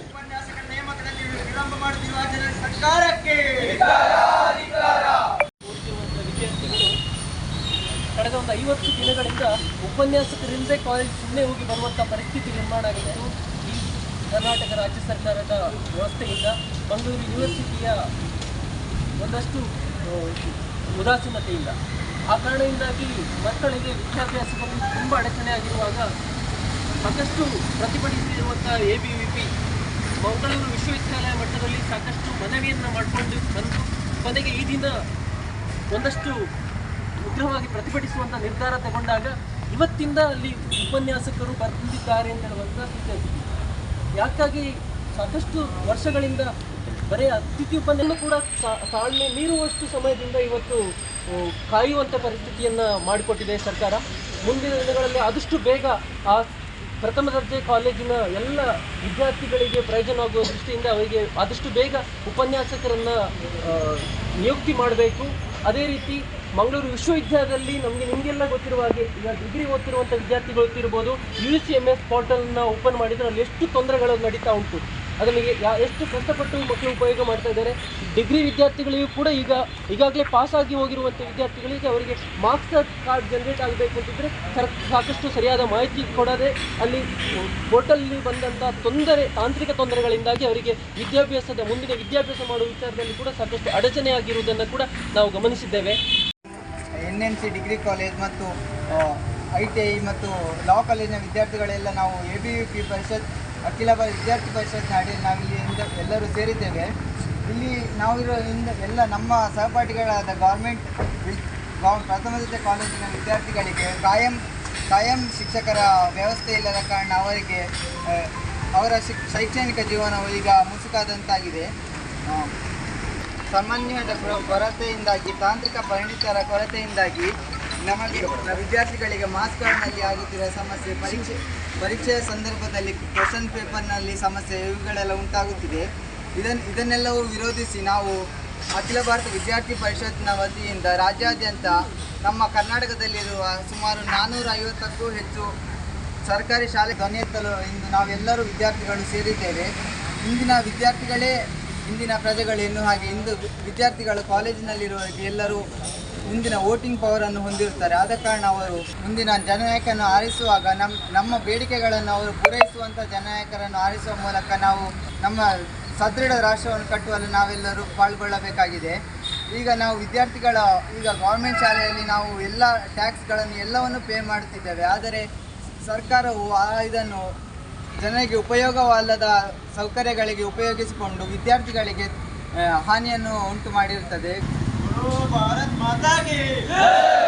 ಉಪನ್ಯಾಸಕ ನೇಮಕದಲ್ಲಿ ಸರ್ಕಾರಕ್ಕೆ ಕಳೆದ ಒಂದು ಐವತ್ತು ದಿನಗಳಿಂದ ಉಪನ್ಯಾಸಕರಿಂದ ಕಾಲೇಜ್ ಸುಮ್ಮನೆ ಹೋಗಿ ಬರುವಂಥ ಪರಿಸ್ಥಿತಿ ನಿರ್ಮಾಣ ಆಗಿದೆ ಈ ಕರ್ನಾಟಕ ರಾಜ್ಯ ಸರ್ಕಾರದ ವ್ಯವಸ್ಥೆಯಿಂದ ಮಂಗಳೂರು ಯೂನಿವರ್ಸಿಟಿಯ ಒಂದಷ್ಟು ಉದಾಸೀನತೆಯಿಂದ ಆ ಕಾರಣದಿಂದಾಗಿ ಮಕ್ಕಳಿಗೆ ವಿದ್ಯಾಭ್ಯಾಸದಲ್ಲಿ ತುಂಬ ಅಡಚಣೆ ಆಗಿರುವಾಗ ಸಾಕಷ್ಟು ಪ್ರತಿಭಟಿಸಿರುವಂಥ A B V P Mangaluru ವಿಶ್ವವಿದ್ಯಾಲಯ ಮಟ್ಟದಲ್ಲಿ ಸಾಕಷ್ಟು ಮನವಿಯನ್ನು ಮಾಡಿಕೊಂಡು ಬಂದು, ಕೊನೆಗೆ ಈ ದಿನ ಒಂದಷ್ಟು ಉಗ್ರವಾಗಿ ಪ್ರತಿಭಟಿಸುವಂಥ ನಿರ್ಧಾರ ತಗೊಂಡಾಗ ಇವತ್ತಿಂದ ಅಲ್ಲಿ ಉಪನ್ಯಾಸಕರು ಬಂದಿದ್ದಾರೆ ಅಂತ ಹೇಳುವಂಥ ಸೂಚನೆ ಯಾಕಾಗಿ ಸಾಕಷ್ಟು ವರ್ಷಗಳಿಂದ ಬರೀ ಅತಿಥಿ ಉಪನ್ಯಾಸ ಕೂಡ ತಾಳ್ಮೆ ಮೀರುವಷ್ಟು ಸಮಯದಿಂದ ಇವತ್ತು ಕಾಯುವಂಥ ಪರಿಸ್ಥಿತಿಯನ್ನು ಮಾಡಿಕೊಟ್ಟಿದೆ ಸರ್ಕಾರ. ಮುಂದಿನ ದಿನಗಳಲ್ಲಿ ಆದಷ್ಟು ಬೇಗ ಆ ಪ್ರಥಮ ದರ್ಜೆ ಕಾಲೇಜಿನ ಎಲ್ಲ ವಿದ್ಯಾರ್ಥಿಗಳಿಗೆ ಪ್ರಯೋಜನ ಆಗುವ ದೃಷ್ಟಿಯಿಂದ ಅವರಿಗೆ ಆದಷ್ಟು ಬೇಗ ಉಪನ್ಯಾಸಕರನ್ನು ನಿಯುಕ್ತಿ ಮಾಡಬೇಕು. ಅದೇ ರೀತಿ ಮಂಗಳೂರು ವಿಶ್ವವಿದ್ಯಾಲಯದಲ್ಲಿ ನಮಗೆ ನಿಮಗೆಲ್ಲ ಗೊತ್ತಿರುವ ಹಾಗೆ ಈಗ ಡಿಗ್ರಿ ಓದ್ತಿರುವಂಥ ವಿದ್ಯಾರ್ಥಿಗಳು ಗೊತ್ತಿರ್ಬೋದು ಯು ಸಿ ಎಂ ಎಸ್ ಪೋರ್ಟಲ್ನ ಓಪನ್ ಮಾಡಿದರೆ ಅಲ್ಲಿ ಎಷ್ಟು ತೊಂದರೆಗಳು ನಡೀತಾ ಉಂಟು. ಅದನ್ನು ಎಷ್ಟು ಕಷ್ಟಪಟ್ಟು ಮಕ್ಕಳು ಉಪಯೋಗ ಮಾಡ್ತಾ ಇದ್ದಾರೆ. ಡಿಗ್ರಿ ವಿದ್ಯಾರ್ಥಿಗಳಿಗೂ ಕೂಡ ಈಗ, ಈಗಾಗಲೇ ಪಾಸ್ ಆಗಿ ಹೋಗಿರುವಂಥ ವಿದ್ಯಾರ್ಥಿಗಳಿಗೆ ಅವರಿಗೆ ಮಾರ್ಕ್ಸ್ ಕಾರ್ಡ್ ಜನರೇಟ್ ಆಗಬೇಕು ಅಂತಿದ್ರೆ ಸರ್ ಸಾಕಷ್ಟು ಸರಿಯಾದ ಮಾಹಿತಿ ಕೊಡದೆ ಅಲ್ಲಿ ಪೋರ್ಟಲ್ನಲ್ಲಿ ಬಂದಂಥ ತೊಂದರೆ, ತಾಂತ್ರಿಕ ತೊಂದರೆಗಳಿಂದಾಗಿ ಅವರಿಗೆ ವಿದ್ಯಾಭ್ಯಾಸದ ಮುಂದಿನ ವಿದ್ಯಾಭ್ಯಾಸ ಮಾಡುವ ವಿಚಾರದಲ್ಲಿ ಕೂಡ ಸಾಕಷ್ಟು ಅಡಚಣೆ ಆಗಿರುವುದನ್ನು ಕೂಡ ನಾವು ಗಮನಿಸಿದ್ದೇವೆ. N N C degree college ಮತ್ತು ಐ ಟಿ ಐ ಮತ್ತು ಲಾ ಕಾಲೇಜಿನ ವಿದ್ಯಾರ್ಥಿಗಳೆಲ್ಲ ನಾವು A B U P Parishad Akhil Vidyarthi ಪರಿಷತ್ನ ಅಡಿಯಲ್ಲಿ ನಾವಿಲ್ಲಿ ಇಂದ ಎಲ್ಲರೂ ಸೇರಿದ್ದೇವೆ. ಇಲ್ಲಿ ನಾವಿರೋ ಎಲ್ಲ ನಮ್ಮ ಸಹಪಾಠಿಗಳಾದ ಗೌರ್ಮೆಂಟ್ ಪ್ರಥಮ ದರ್ಜೆ ಕಾಲೇಜಿನ ವಿದ್ಯಾರ್ಥಿಗಳಿಗೆ ಕಾಯಂ ಕಾಯಂ ಶಿಕ್ಷಕರ ವ್ಯವಸ್ಥೆ ಇಲ್ಲದ ಕಾರಣ ಅವರಿಗೆ ಅವರ ಶಿಕ್, ಶೈಕ್ಷಣಿಕ ಜೀವನವು ಈಗ ಮುಸುಕಾದಂತಾಗಿದೆ. ಸಮನ್ವಯದ ಕೊರತೆಯಿಂದಾಗಿ, ತಾಂತ್ರಿಕ ಪರಿಣಿತರ ಕೊರತೆಯಿಂದಾಗಿ ನಮಗೆ, ವಿದ್ಯಾರ್ಥಿಗಳಿಗೆ ಮಾಸ್ಕ್ಗಳಲ್ಲಿ ಆಗುತ್ತಿರುವ ಸಮಸ್ಯೆ ಪರೀಕ್ಷೆ ಪರೀಕ್ಷೆಯ ಸಂದರ್ಭದಲ್ಲಿ ಕ್ವಶನ್ ಪೇಪರ್ನಲ್ಲಿ ಸಮಸ್ಯೆ ಇವುಗಳೆಲ್ಲ ಉಂಟಾಗುತ್ತಿದೆ. ಇದನ್ನು ಇದನ್ನೆಲ್ಲವೂ ವಿರೋಧಿಸಿ ನಾವು ಅಖಿಲ ಭಾರತ ವಿದ್ಯಾರ್ಥಿ ಪರಿಷತ್ನ ವತಿಯಿಂದ ರಾಜ್ಯಾದ್ಯಂತ ನಮ್ಮ ಕರ್ನಾಟಕದಲ್ಲಿರುವ ಸುಮಾರು ನಾನ್ನೂರ ಐವತ್ತಕ್ಕೂ ಹೆಚ್ಚು ಸರ್ಕಾರಿ ಶಾಲೆ ಧ್ವನಿ ಎತ್ತಲು ಇಂದು ನಾವೆಲ್ಲರೂ ವಿದ್ಯಾರ್ಥಿಗಳು ಸೇರಿದ್ದೇವೆ. ಇಂದಿನ ವಿದ್ಯಾರ್ಥಿಗಳೇ ಇಂದಿನ ಪ್ರಜೆಗಳು ಎನ್ನುವ ಹಾಗೆ ಇಂದು ವಿದ್ಯಾರ್ಥಿಗಳು ಕಾಲೇಜಿನಲ್ಲಿರುವ ಎಲ್ಲರೂ ಮುಂದಿನ ವೋಟಿಂಗ್ ಅನ್ನು ಹೊಂದಿರುತ್ತಾರೆ. ಆದ ಕಾರಣ ಅವರು ಮುಂದಿನ ಜನನಾಯಕನ್ನು ಆರಿಸುವಾಗ ನಮ್ಮ ನಮ್ಮ ಬೇಡಿಕೆಗಳನ್ನು ಅವರು ಪೂರೈಸುವಂಥ ಜನನಾಯಕರನ್ನು ಆರಿಸುವ ಮೂಲಕ ನಾವು ನಮ್ಮ ಸದೃಢ ರಾಷ್ಟ್ರವನ್ನು ಕಟ್ಟುವಲ್ಲಿ ನಾವೆಲ್ಲರೂ ಪಾಲ್ಗೊಳ್ಳಬೇಕಾಗಿದೆ. ಈಗ ನಾವು ವಿದ್ಯಾರ್ಥಿಗಳ, ಈಗ ಗೌರ್ಮೆಂಟ್ ಶಾಲೆಯಲ್ಲಿ ನಾವು ಎಲ್ಲ ಟ್ಯಾಕ್ಸ್ಗಳನ್ನು ಎಲ್ಲವನ್ನು ಪೇ ಮಾಡುತ್ತಿದ್ದೇವೆ. ಆದರೆ ಸರ್ಕಾರವು ಆ ಇದನ್ನು ಜನರಿಗೆ ಉಪಯೋಗವಲ್ಲದ ಸೌಕರ್ಯಗಳಿಗೆ ಉಪಯೋಗಿಸಿಕೊಂಡು ವಿದ್ಯಾರ್ಥಿಗಳಿಗೆ ಹಾನಿಯನ್ನು ಉಂಟು ಮಾಡಿರುತ್ತದೆ. भारत माता की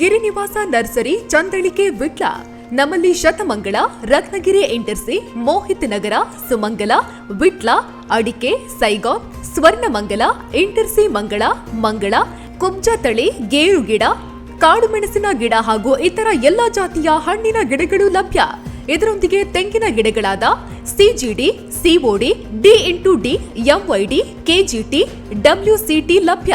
Girinivasa nursery Chandalike Vitla, ನಮ್ಮಲ್ಲಿ ಶತಮಂಗಳ ರತ್ನಗಿರಿ ಇಂಟರ್ಸಿ, ಮೋಹಿತ್ ನಗರ, ಸುಮಂಗಲ, ವಿಟ್ಲ, ಅಡಿಕೆ ಸೈಗಾನ್ ಸ್ವರ್ಣಮಂಗಲ, ಇಂಟರ್ಸಿ ಮಂಗಳ ಮಂಗಳ ಕುಬ್ಜ ತಳಿ ಗೇರು ಗಿಡ, ಕಾಡು ಮೆಣಸಿನ ಗಿಡ ಹಾಗೂ ಇತರ ಎಲ್ಲಾ ಜಾತಿಯ ಹಣ್ಣಿನ ಗಿಡಗಳು ಲಭ್ಯ. ಇದರೊಂದಿಗೆ ತೆಂಗಿನ ಗಿಡಗಳಾದ CGD COD D into D MYD KGT WCT ಲಭ್ಯ.